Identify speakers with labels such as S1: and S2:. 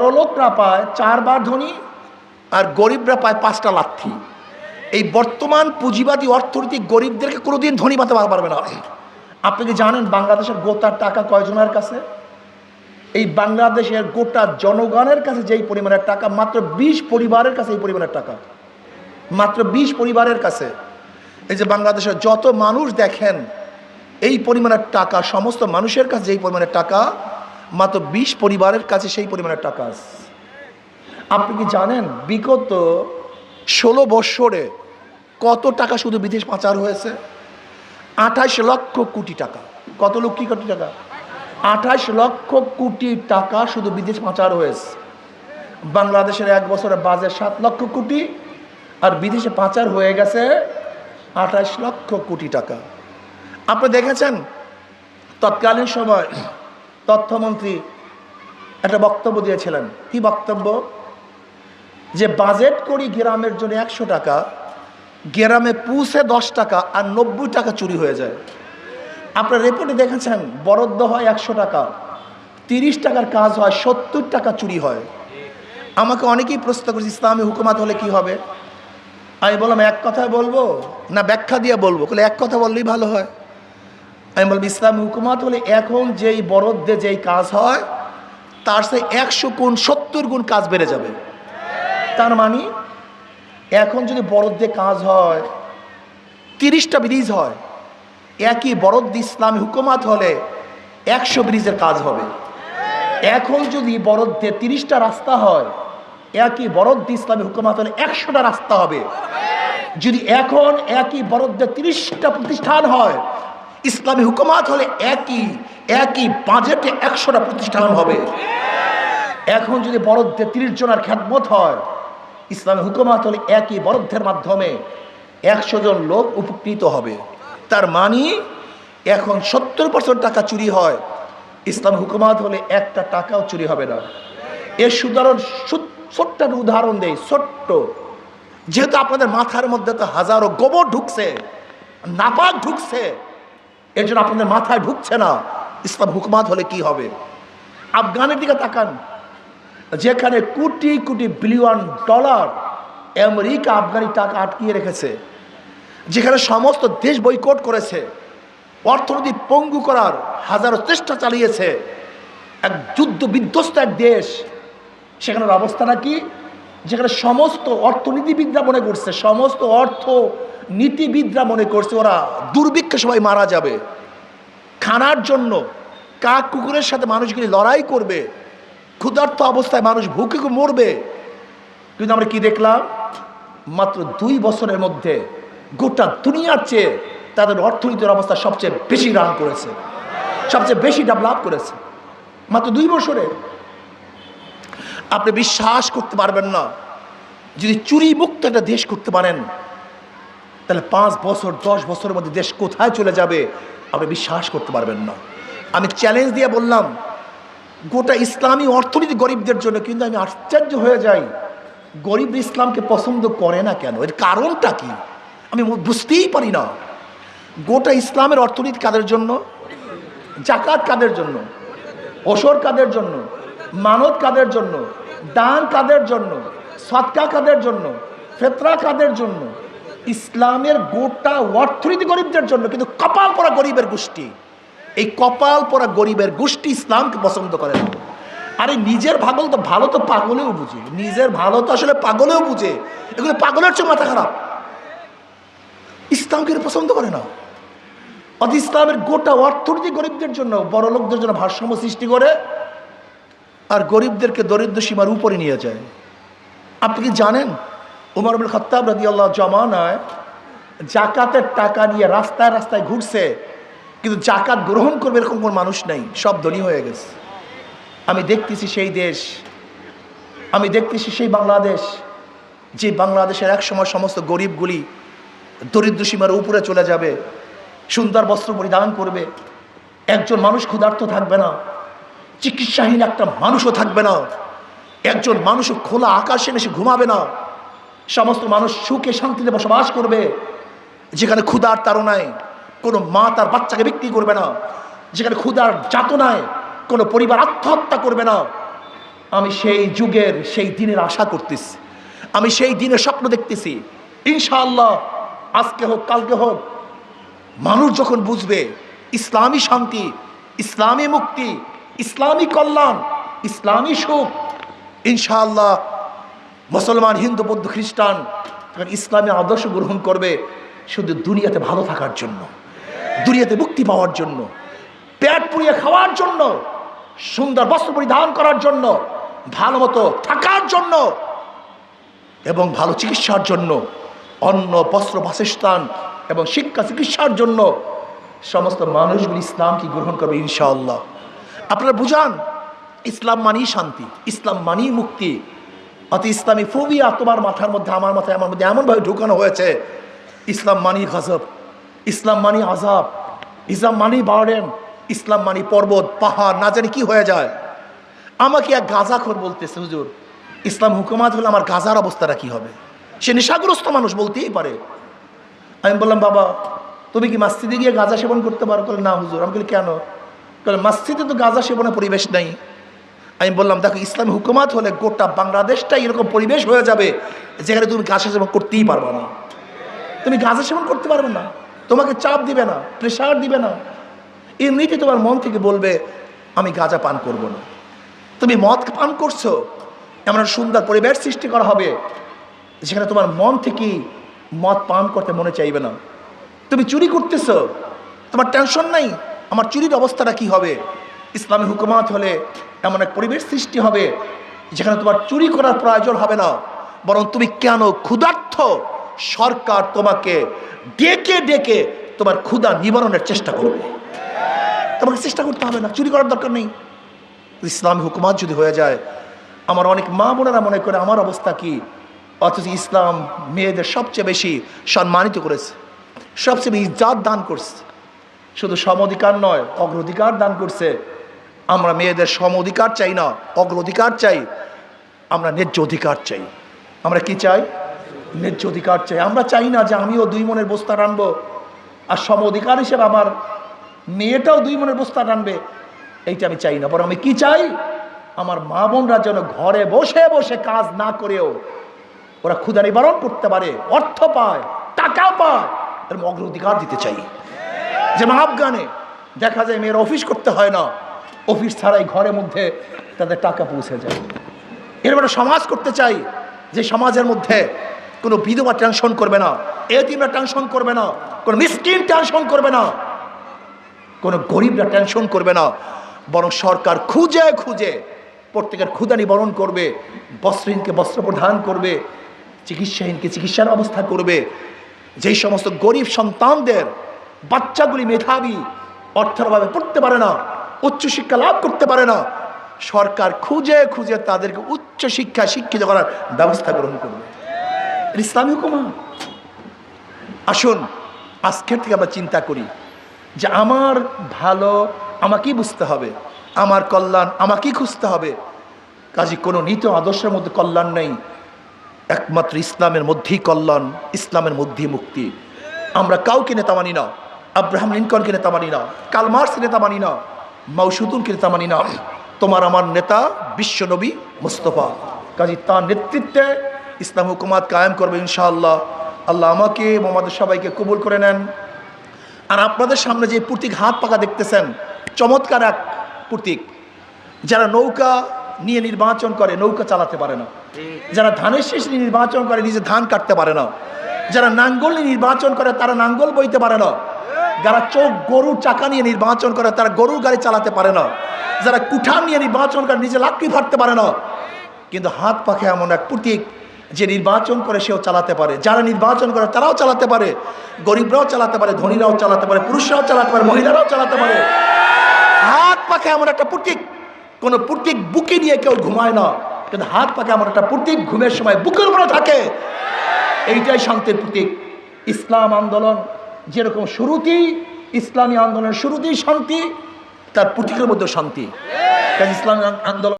S1: বড়লোকরা পায় চারবার ধনী আর গরিবরা পায় পাঁচটা লাথি। এই বর্তমান পুঁজিবাদী অর্থনীতি গরিবদেরকে কোনোদিন ধনী বাতে পারবে না। আপনি কি জানেন বাংলাদেশের গোটার টাকা কয়জনের কাছে? এই বাংলাদেশের গোটা জনগণের কাছে যেই পরিমাণের টাকা, মাত্র বিশ পরিবারের কাছে এই পরিমাণের টাকা। মাত্র বিশ পরিবারের কাছে। এই যে বাংলাদেশের যত মানুষ দেখেন, এই পরিমাণের টাকা, সমস্ত মানুষের কাছে যেই পরিমাণের টাকা মাত্র বিশ পরিবারের কাছে সেই পরিমাণের টাকা। আপনি কি জানেন বিগত ষোলো বৎসরে কত টাকা শুধু বিদেশ পাচার হয়েছে? আঠাশ লক্ষ কোটি টাকা। কত লক্ষ কোটি টাকা? আঠাশ লক্ষ কোটি টাকা শুধু বিদেশ পাচার হয়েছে। বাংলাদেশের এক বছরে বাজেট সাত লক্ষ কোটি আর বিদেশে পাচার হয়ে গেছে আঠাশ লক্ষ কোটি টাকা। আপনি দেখেছেন তৎকালীন সময় তথ্যমন্ত্রী একটা বক্তব্য দিয়েছিলেন। কি বক্তব্য? যে বাজেট করি গ্রামের জন্য একশো টাকা, গ্রামে পুষে দশ টাকা আর নব্বই টাকা চুরি হয়ে যায়। আপনার রিপোর্টে দেখেছেন, বরাদ্দ হয় একশো টাকা, তিরিশ টাকার কাজ হয়, সত্তর টাকা চুরি হয়। আমাকে অনেকেই প্রশ্ন করেছে, ইসলামী হুকুমাত হলে কি হবে? আমি বললাম, এক কথায় বলব না ব্যাখ্যা দিয়ে বলব? বলে, এক কথা বললেই ভালো হয়। আমি বলব ইসলামী হুকুমাত হলে এখন যেই বরাদ্দে যেই কাজ হয়, তার সে একশো গুণ, সত্তর গুণ কাজ বেড়ে যাবে। তার মানে এখন যদি বরাদ্দে কাজ হয়, তিরিশটা ব্রিজ হয়, একই বরদ্দ ইসলামী হুকুমাত হলে একশো ব্রিজের কাজ হবে। এখন যদি বরদ্দে তিরিশটা রাস্তা হয়, একই বরদ্দ ইসলামী হুকুমাত হলে একশোটা রাস্তা হবে। যদি এখন একই বরদ্দে তিরিশটা প্রতিষ্ঠান হয় ইসলামী হুকুমাত হলে একই একই বাজেটে একশোটা প্রতিষ্ঠান হবে। এখন যদি বরদ্ধে তিরিশ জনের খ্যাতমত হয়, ইসলামী হুকুমাত হলে একই বরদ্ধের মাধ্যমে একশো জন লোক উপকৃত হবে। তার মানি, এখন সত্তর পার্সেন্ট টাকা চুরি হয়, ইসলাম হুকুমাত হলে একটা টাকাও চুরি হবে না। এর সুদারণ ছোট্ট উদাহরণ দেয় ছোট্ট। যেহেতু আপনাদের মাথার মধ্যে তো হাজারো গোবর ঢুকছে, নাপাক ঢুকছে এর জন্য আপনাদের মাথায় ঢুকছে না। ইসলাম হুকুমাত হলে কি হবে? আফগানের দিকে তাকান। যেখানে crore crore billion dollar America Afghani টাকা আটকিয়ে রেখেছে, যেখানে সমস্ত দেশ বৈকট করেছে, অর্থনীতি পঙ্গু করার হাজারো চেষ্টা চালিয়েছে, এক যুদ্ধ বিধ্বস্ত এক দেশ সেখানের অবস্থাটা কি যেখানে সমস্ত অর্থনীতিবিদরা মনে করছে, সমস্ত অর্থ নীতিবিদরা মনে করছে, ওরা দুর্ভিক্ষে সবাই মারা যাবে। খানার জন্য কাক কুকুরের সাথে মানুষগুলি লড়াই করবে। ক্ষুধার্ত অবস্থায় মানুষ ভুকে মরবে। কিন্তু আমরা কি দেখলাম? মাত্র দুই বছরের মধ্যে গোটা দুনিয়ার চেয়ে তাদের অর্থনীতির অবস্থা সবচেয়ে বেশি রান করেছে। সবচেয়ে বেশি ডেভেলপ করেছে। মাত্র দুই বছরে। আপনি বিশ্বাস করতে পারবেন না। যদি চুরি মুক্ত একটা দেশ করতে পারেন তাহলে পাঁচ বছর, দশ বছরের মধ্যে দেশ কোথায় চলে যাবে? আপনি বিশ্বাস করতে পারবেন না। আমি চ্যালেঞ্জ দিয়ে বললাম, গোটা ইসলামী অর্থনীতি গরিবদের জন্য, কিন্তু আমি আশ্চর্য হয়ে যাই। গরিব ইসলামকে পছন্দ করে না কেন? এর কারণটা কি? আমি বুঝতেই পারি না। গোটা ইসলামের অর্থনীতি কাদের জন্য? জাকাত কাদের জন্য? ওসর কাদের জন্য? মানত কাদের জন্য? দান কাদের জন্য? সৎকা কাদের জন্য? ফেতরা কাদের জন্য? ইসলামের গোটা অর্থনীতি গরিবদের জন্য, কিন্তু কপাল পরা গরিবের গোষ্ঠী। এই কপাল পরা গরিবের গোষ্ঠী ইসলামকে পছন্দ করে না। আরে নিজের ভাগল তো ভালো তো পাগলেও বুঝে। নিজের ভালো তো আসলে পাগলেও বুঝে। এগুলো পাগলের চেয়ে মাথা খারাপ। ইসলামকে পছন্দ করে না। অত ইসলামের গোটা অর্থনীতি গরিবদের জন্য বড় লোকদের জন্য ভারসাম্য সৃষ্টি করে আর গরিবদেরকে দরিদ্র সীমার উপরে নিয়ে যায়। আপনি কি জানেন? উমর আবুল খত্তাব রাদি আল্লাহ জমানায় জাকাতের টাকা নিয়ে রাস্তায় রাস্তায় ঘুরছে, কিন্তু জাকাত গ্রহণ করবে এরকম কোনো মানুষ নেই, সব ধনী হয়ে গেছে। আমি দেখতেছি সেই দেশ, আমি দেখতেছি সেই বাংলাদেশ, যে বাংলাদেশের এক সময় সমস্ত গরিবগুলি দরিদ্র সীমার উপরে চলে যাবে, সুন্দর বস্ত্র পরিধান করবে, একজন মানুষ ক্ষুধার্ত থাকবে না, চিকিৎসাহীন একটা মানুষও থাকবে না, একজন মানুষও খোলা আকাশে এসে ঘুমাবে না সমস্ত মানুষ সুখে শান্তিতে বসবাস করবে। যেখানে ক্ষুধার তাড়নায় কোনো মা তার বাচ্চাকে বিক্রি করবে না। যেখানে ক্ষুধার যাতনায় কোনো পরিবার আত্মহত্যা করবে না। আমি সেই যুগের, সেই দিনের আশা করতেছি। আমি সেই দিনের স্বপ্ন দেখতেছি। ইনশাআল্লাহ আজকে হোক, কালকে হোক, মানুষ যখন বুঝবে ইসলামী শান্তি, ইসলামী মুক্তি, ইসলামী কল্যাণ, ইসলামী সুখ, ইনশাআল্লাহ মুসলমান, হিন্দু, বৌদ্ধ, খ্রিস্টান তখন ইসলামী আদর্শ গ্রহণ করবে শুধু দুনিয়াতে ভালো থাকার জন্য, দুনিয়াতে মুক্তি পাওয়ার জন্য, পেট পুড়িয়ে খাওয়ার জন্য, সুন্দর বস্ত্র পরিধান করার জন্য, ভালো মতো থাকার জন্য এবং ভালো চিকিৎসার জন্য, অন্ন, বস্ত্র, বাসস্থান এবং শিক্ষা, চিকিৎসার জন্য সমস্ত মানুষগুলি ইসলামকে গ্রহণ করবে ইনশাআল্লাহ। আপনারা বুঝান, ইসলাম মানেই শান্তি, ইসলাম মানেই মুক্তি। অত ইসলামী ফোবিয়া তোমার মাথার মধ্যে, আমার মাথায়, আমার মধ্যে এমনভাবে ঢুকানো হয়েছে। ইসলাম মানি গজব, ইসলাম মানি আজাব ইসলাম মানি বার্ডেন ইসলাম মানি পর্বত, পাহাড়, না জানি কি হয়ে যায়। আমাকে এক গাঁজাখোর বলতেছে, হুজুর, ইসলাম হুকুমাত হলে আমার গাঁজার অবস্থাটা কি হবে? সে নেশাগ্রস্ত মানুষ বলতেই পারে। আমি বললাম, বাবা, তুমি কি মাসজিদে গিয়ে গাঁজা সেবন করতে পারো? বলে না হুজুর। আমি বলি, কেন? বলে মাসজিদে তো গাঁজা সেবনের পরিবেশ নেই। আমি বললাম, দেখো, ইসলামী হুকুমাত হলে গোটা বাংলাদেশটাই এরকম পরিবেশ হয়ে যাবে যেখানে তুমি গাঁজা সেবন করতেই পারবে না। তুমি গাঁজা সেবন করতে পারবে না। তোমাকে চাপ দিবে না প্রেশার দিবে না। এমনিতে তোমার মন থেকে বলবে, আমি গাঁজা পান করব না। তুমি মদ পান করছ, এমন সুন্দর পরিবেশ সৃষ্টি করা হবে, যেখানে তোমার মন থেকেই মদ পান করতে মনে চাইবে না। তুমি চুরি করতেছো, তোমার টেনশন নাই, আমার চুরির অবস্থাটা কি হবে? ইসলামী হুকুমাত হলে এমন এক পরিবেশ সৃষ্টি হবে যেখানে তোমার চুরি করার প্রয়োজন হবে না, বরং তুমি কেন ক্ষুধার্থ সরকার তোমাকে ডেকে ডেকে তোমার ক্ষুধা নিবারণের চেষ্টা করবে। তোমাকে চেষ্টা করতে হবে না, চুরি করার দরকার নেই। ইসলামী হুকুমাত যদি হয়ে যায়, আমার অনেক মা বোনেরা মনে করে আমার অবস্থা কি? অথচ ইসলাম মেয়েদের সবচেয়ে বেশি সম্মানিত করেছে, সবচেয়ে বেশি ইজ্জাত দান করছে। শুধু সম অধিকার নয়, অগ্রাধিকার দান করছে। আমরা মেয়েদের সম অধিকার চাই না, অগ্রাধিকার চাই, আমরা ন্যায্য অধিকার চাই। আমরা কি চাই? ন্যায্য অধিকার চাই। আমরা চাই না যে আমিও দুই মনের বস্তা রানবো আর সম অধিকার হিসেবে আমার মেয়েটাও দুই মনের বস্তা টানবে এইটা আমি চাই না। বরং আমি কি চাই? আমার মা বোনরা যেন ঘরে বসে বসে কাজ না করেও ওরা ক্ষুদা নিবারণ করতে পারে, অর্থ পায় টাকা পায়, এরকম অগ্রাধিকার দিতে চাই। যেমন আফগানে দেখা যায় মেয়েরা অফিস করতে হয় না অফিস ছাড়াই ঘরের মধ্যে তাদের টাকা পৌঁছে যায়। একটা সমাজ করতে চাই যে সমাজের মধ্যে কোনো বিধবা টেনশন করবে না, এতিমরা টেনশন করবে না, কোনো মিসকিন টেনশন করবে না, কোনো গরিবরা টেনশন করবে না। বরং সরকার খুঁজে খুঁজে প্রত্যেকের ক্ষুদা নিবারণ করবে, বস্ত্রহীনকে বস্ত্র প্রদান করবে, চিকিৎসাহীনকে চিকিৎসার ব্যবস্থা করবে। যেই সমস্ত গরিব সন্তানদের, বাচ্চাগুলি মেধাবী, অর্থের অভাবে পড়তে পারে না উচ্চশিক্ষা লাভ করতে পারে না। সরকার খুঁজে খুঁজে তাদেরকে উচ্চ শিক্ষা শিক্ষিত করার ব্যবস্থা গ্রহণ করবে। ইসলামী হুকুমা। আসুন, আজকের থেকে আমরা চিন্তা করি যে আমার ভালো আমাকেই বুঝতে হবে, আমার কল্যাণ আমাকেই খুঁজতে হবে। কাজে, কোনো নীত আদর্শের মধ্যে কল্যাণ নেই। একমাত্র ইসলামের মধ্যেই কল্যাণ, ইসলামের মধ্যেই মুক্তি। আমরা কাউকে নেতা মানি না, আব্রাহাম লিঙ্কনকে নেতা মানি না কালমার্স নেতা মানি না। মৌসুদুলকে নেতা মানি না তোমার আমার নেতা বিশ্বনবী মুস্তফা। কাজী তার নেতৃত্বে ইসলাম হুকুমাত কায়েম করবে ইনশাআল্লাহ। আল্লাহ আমাকে মোহাম্মদের সবাইকে কবুল করে নেন। আর আপনাদের সামনে যে প্রতীক হাত পাকা দেখতেছেন, চমৎকার এক প্রতীক। যারা নৌকা নিয়ে নির্বাচন করে, নৌকা চালাতে পারে না। যারা ধানের শেষ নিয়ে নির্বাচন করে, নিজে ধান কাটতে পারে না। যারা নাঙ্গল নিয়ে নির্বাচন করে, তারা নাঙ্গল বইতে পারে না। যারা চোখ গরুর চাকা নিয়ে নির্বাচন করে, তারা গরুর গাড়ি চালাতে পারে না। যারা কুঠার নিয়ে নির্বাচন করে, নিজে লাকড়ি ফাটতে পারে না। কিন্তু হাত পাখে এমন এক প্রতীক যে নির্বাচন করে সেও চালাতে পারে। যারা নির্বাচন করে, তারাও চালাতে পারে। গরিবরাও চালাতে পারে, ধনীরাও চালাতে পারে, পুরুষরাও চালাতে পারে, মহিলারাও চালাতে পারে। হাত পাখে এমন একটা প্রতীক, কোনো প্রতীক বুকে নিয়ে কেউ ঘুমায় না। কিন্তু হাত পাখে এমন একটা প্রতীক, ঘুমের সময় বুকের উপরে থাকে। এইটাই শান্তির প্রতীক। ইসলাম আন্দোলন যেরকম শুরুতেই ইসলামী আন্দোলনের শুরুতেই শান্তি তার প্রতীকের মধ্যে শান্তি। ইসলামী আন্দোলন